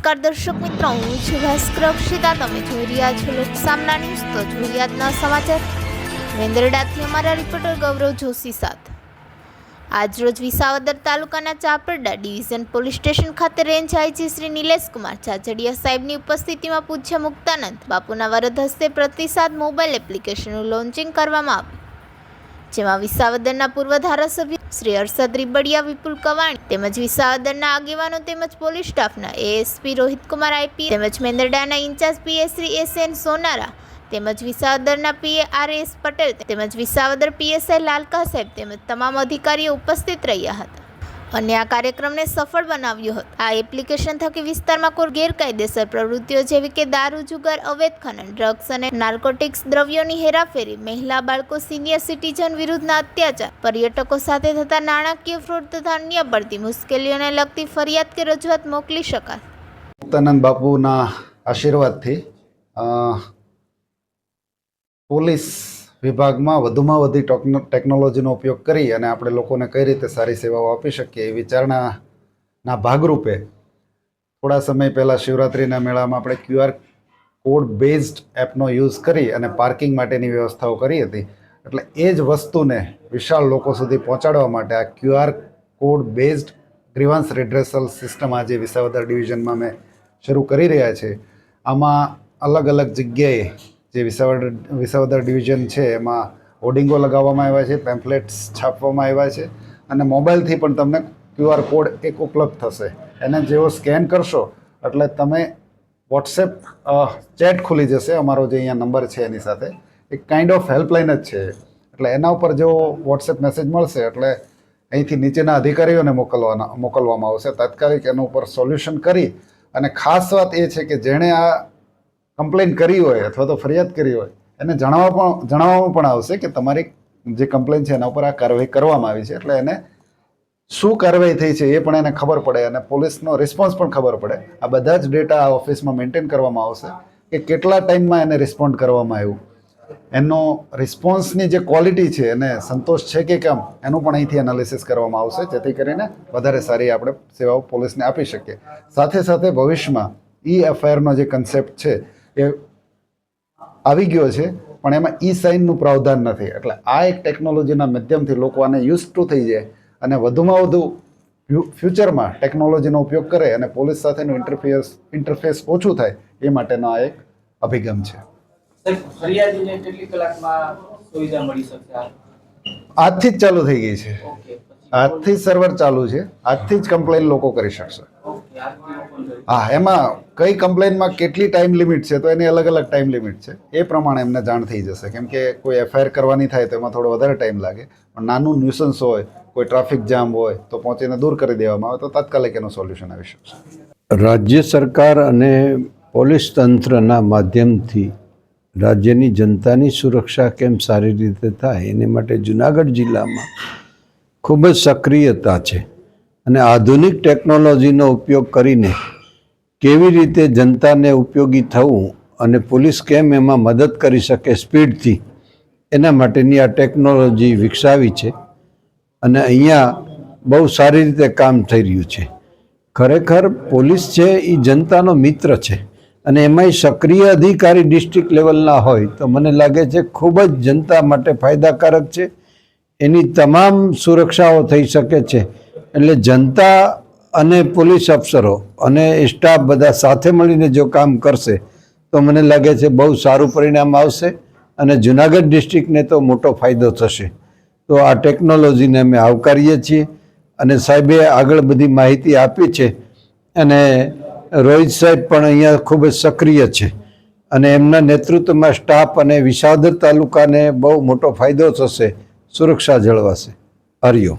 નમસ્કાર દર્શક મિત્રો, હું છું ભાસ્કર અક્ષિતા. તમે જોઈ રહ્યા છો લોકસામના ન્યૂઝ. તો જોઈએ સમાચાર. વેન્દ્રડાથી અમારા રિપોર્ટર ગૌરવ જોશી સાથે. આજરોજ વિસાવદર તાલુકાના ચાપરડા ડિવિઝન પોલીસ સ્ટેશન ખાતે રેન્જ આઈજી શ્રી નિલેશ કુમાર ચાચડિયા સાહેબની ઉપસ્થિતિમાં પૂજ્ય મુક્તાનંદ બાપુના વરદ હસ્તે પ્રતિસાદ મોબાઈલ એપ્લિકેશનનું લોન્ચિંગ કરવામાં આવ્યું. જેમાં વિસાવદરના પૂર્વ ધારાસભ્ય શ્રી હર્ષદ રીબડિયા વિપુલ કવાણી તેમજ વિસાવદરના આગેવાનો તેમજ પોલીસ સ્ટાફના એએસપી રોહિતકુમાર આઈપી તેમજ મેંદરડાના incharge PA S N Sonara તેમજ વિસાવદરના પીએ આર એસ પટેલ તેમજ વિસાવદર પીએસઆઈ લાલકા સાહેબ તેમજ તમામ અધિકારીઓ ઉપસ્થિત રહ્યા હતા. અને આ કાર્યક્રમને સફળ બનાવ્યો હતો. આ એપ્લિકેશન થકી વિસ્તારમાં કોઈ ગેરકાયદેસર પ્રવૃત્તિઓ જેવી કે દારૂ, જુગાર, અવૈધ ખનન, ડ્રગ્સ અને નાર્કોટિક્સ દ્રવ્યોની હેરાફેરી, મહિલા બાળકો, સિનિયર સિટીઝન વિરુદ્ધના અત્યાચાર, પર્યટકો સાથે થતા નાણાકીય ફ્રોડ તથા અન્ય પડતી મુશ્કેલીઓને લગતી ફરિયાદ કે રજૂઆત મોકલી શકાય. મુક્તાનંદ બાપુના આશીર્વાદથી પોલીસ વિભાગમાં વધુમાં વધુ ટેકનો- ટેકનોલોજીનો ઉપયોગ કરી અને આપણે લોકોને કઈ રીતે સારી સેવાઓ આપી શકીએ એ વિચારણાના ભાગરૂપે થોડા સમય પહેલાં શિવરાત્રિના મેળામાં આપણે ક્યુઆર કોડ બેઝડ એપનો યુઝ કરી અને પાર્કિંગ માટેની વ્યવસ્થાઓ કરી હતી. એટલે એ જ વસ્તુને વિશાળ લોકો સુધી પહોંચાડવા માટે આ QR code based grievance redressal system આજે વિસાવદર ડિવિઝનમાં મેં શરૂ કરી રહ્યા છે. આમાં અલગ અલગ જગ્યાએ જે વિસાવદર વિસાવદર ડિવિઝન છે, એમાં હોર્ડિંગો લગાવવામાં આવ્યા છે, પેમ્ફલેટ્સ છાપવામાં આવ્યા છે અને મોબાઈલથી પણ તમને ક્યુઆર કોડ એક ઉપલબ્ધ થશે. એને જેવો સ્કેન કરશો, એટલે તમે વોટ્સએપ ચેટ ખુલી જશે, અમારો જે અહીંયા નંબર છે એની સાથે. એક કાઇન્ડ ઓફ હેલ્પલાઇન જ છે એટલે એના ઉપર જેવો વોટ્સએપ મેસેજ મળશે, એટલે અહીંથી નીચેના અધિકારીઓને મોકલવાના, મોકલવામાં આવશે. તાત્કાલિક એના ઉપર સોલ્યુશન કરી અને ખાસ વાત એ છે કે જેણે આ કમ્પ્લેન કરી હોય અથવા તો ફરિયાદ કરી હોય, એને જણાવવા પણ, જણાવવામાં પણ આવશે કે તમારી જે કમ્પ્લેન છે એના ઉપર આ કાર્યવાહી કરવામાં આવી છે. એટલે એને શું કાર્યવાહી થઈ છે એ પણ એને ખબર પડે અને પોલીસનો રિસ્પોન્સ પણ ખબર પડે. આ બધા જ ડેટા આ ઓફિસમાં મેન્ટેન કરવામાં આવશે કે કેટલા ટાઈમમાં એને રિસ્પોન્ડ કરવામાં આવ્યું. એનો રિસ્પોન્સની જે ક્વોલિટી છે, એને સંતોષ છે કે કેમ, એનું પણ અહીંથી એનાલિસિસ કરવામાં આવશે, જેથી કરીને વધારે સારી આપણે સેવાઓ પોલીસને આપી શકીએ. સાથે સાથે ભવિષ્યમાં ઈ એફઆઈઆરનો જે કન્સેપ્ટ છે એ આવી ગયો છે પણ એમાં ઈ સાઇનનું પ્રાવધાન નથી. એટલે આ એક ટેકનોલોજીના માધ્યમથી લોકો આને યુઝ ટુ થઈ જાય અને વધુમાં વધુ ફ્યુચરમાં ટેકનોલોજીનો ઉપયોગ કરે અને પોલીસ સાથેનું ઇન્ટરફેસ ઇન્ટરફેસ ઓછું થાય એ માટેનો આ એક અભિગમ છે? આજથી જ ચાલુ થઈ ગઈ છે. આજથી સર્વર ચાલુ છે. આજથી જ કમ્પ્લેન લોકો કરી શકશે. હા, એમાં કઈ કમ્પ્લેનમાં કેટલી ટાઈમ લિમિટ છે, તો એની અલગ અલગ ટાઈમ લિમિટ છે. એ પ્રમાણે એમને જાણ થઈ જશે. કેમ કે કોઈ એફઆઈઆર કરવાની થાય તો એમાં થોડો વધારે ટાઈમ લાગે. પણ નાનું ન્યુસન્સ હોય, કોઈ ટ્રાફિક જામ હોય, તો પહોંચીને દૂર કરી દેવામાં આવે તો તાત્કાલિક એનું સોલ્યુશન આવી શકશે. રાજ્ય સરકાર અને પોલીસ તંત્રના માધ્યમથી રાજ્યની જનતાની સુરક્ષા કેમ સારી રીતે થાય, એને માટે જુનાગઢ જિલ્લામાં ખૂબ જ સક્રિયતા છે. અને આધુનિક ટેકનોલોજીનો ઉપયોગ કરીને કેવી રીતે જનતાને ઉપયોગી થવું અને પોલીસ કેમ એમાં મદદ કરી શકે સ્પીડથી, એના માટેની આ ટેકનોલોજી વિકસાવી છે અને અહીંયા બહુ સારી રીતે કામ થઈ રહ્યું છે. ખરેખર પોલીસ છે એ જનતાનો મિત્ર છે અને એમાંય સક્રિય અધિકારી ડિસ્ટ્રિક્ટ લેવલના હોય તો મને લાગે છે ખૂબ જ જનતા માટે ફાયદાકારક છે. એની તમામ સુરક્ષાઓ થઈ શકે છે. એટલે જનતા અને પોલીસ અફસરો અને સ્ટાફ બધા સાથે મળીને જો કામ કરશે, તો મને લાગે છે બહુ સારું પરિણામ આવશે અને જુનાગઢ ડિસ્ટ્રિક્ટને તો મોટો ફાયદો થશે. તો આ ટેકનોલોજીને અમે આવકારીએ છીએ અને સાહેબે આગળ બધી માહિતી આપી છે અને રોહિત સાહેબ પણ અહીંયા ખૂબ જ સક્રિય છે અને એમના નેતૃત્વમાં સ્ટાફ અને વિસાદર તાલુકાને બહુ મોટો ફાયદો થશે, સુરક્ષા જળવાશે. હરિયો